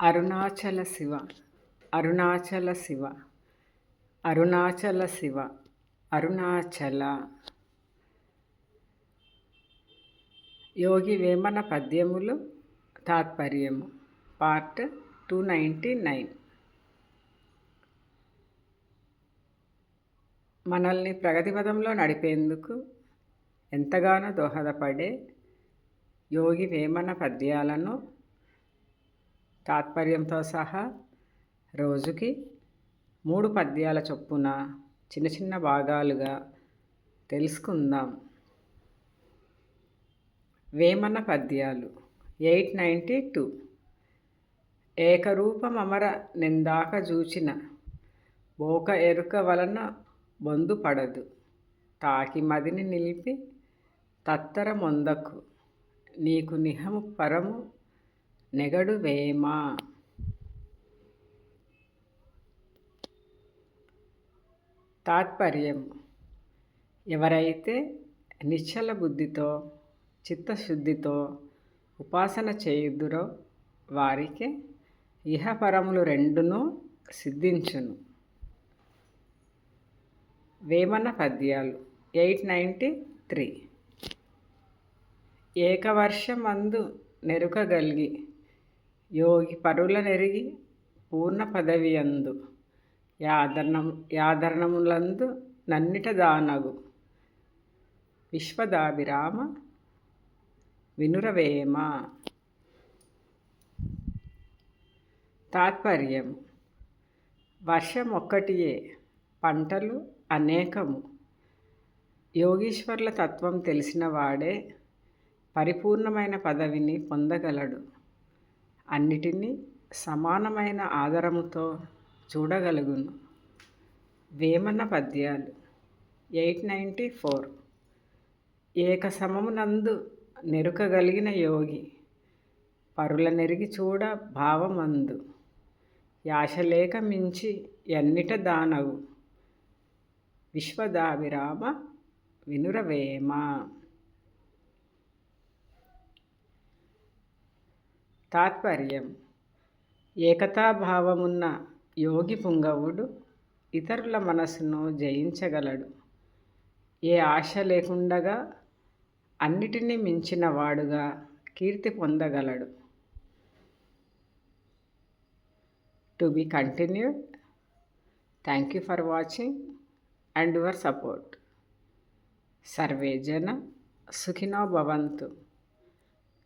అరుణాచల శివ అరుణాచల శివ అరుణాచల శివ అరుణాచల. యోగి వేమన పద్యములు తాత్పర్యము part two ninety nine. మనల్ని ప్రగతిపదంలో నడిపేందుకు ఎంతగానో దోహదపడే యోగి వేమన పద్యాలను తాత్పర్యంతో సహా రోజుకి మూడు పద్యాల చొప్పున చిన్న చిన్న భాగాలుగా తెలుసుకుందాం. వేమన పద్యాలు ఎయిట్ నైంటీ టూ. ఏకరూపమర నిందాక జూచిన బోక ఎరుక వలన బొందు పడదు. తాకి మదిని నిలిపి తత్తర మొందకు నీకు నిహము పరము నెగడు వేమ తాత్పర్యం. ఎవరైతే నిశ్చల బుద్ధితో చిత్తశుద్ధితో ఉపాసన చేయుదురో వారికి ఇహపరములు రెండును సిద్ధించును. వేమన పద్యాలు ఎయిట్ నైంటీ త్రీ. ఏకవర్షమందు నెరుకగలిగి యోగి పరుల నెరిగి పూర్ణ పదవి అందు యాదరణం యాదరణములందు నన్నిట దానగు విశ్వదాభిరామ వినురవేమ. తాత్పర్యం. వర్షం ఒక్కటియే పంటలు అనేకము. యోగీశ్వర్ల తత్వం తెలిసిన వాడే పరిపూర్ణమైన పదవిని పొందగలడు. అన్నిటినీ సమానమైన ఆదరముతో చూడగలుగును. వేమన పద్యాలు ఎయిట్ నైంటీ ఫోర్. ఏక సమమునందు నెరుకగలిగిన యోగి పరుల నెరిగి చూడ భావమందు. యాశలేక మించి ఎన్నిట దానవు విశ్వదావిరామ వినురవేమ. తాత్పర్యం. ఏకతాభావమున్న యోగి పుంగవుడు ఇతరుల మనసును జయించగలడు. ఏ ఆశ లేకుండగా అన్నిటినీ మించిన వాడుగా కీర్తి పొందగలడు. To be continued thank you for watching and your support. Survey జన సుఖినో భవంతు.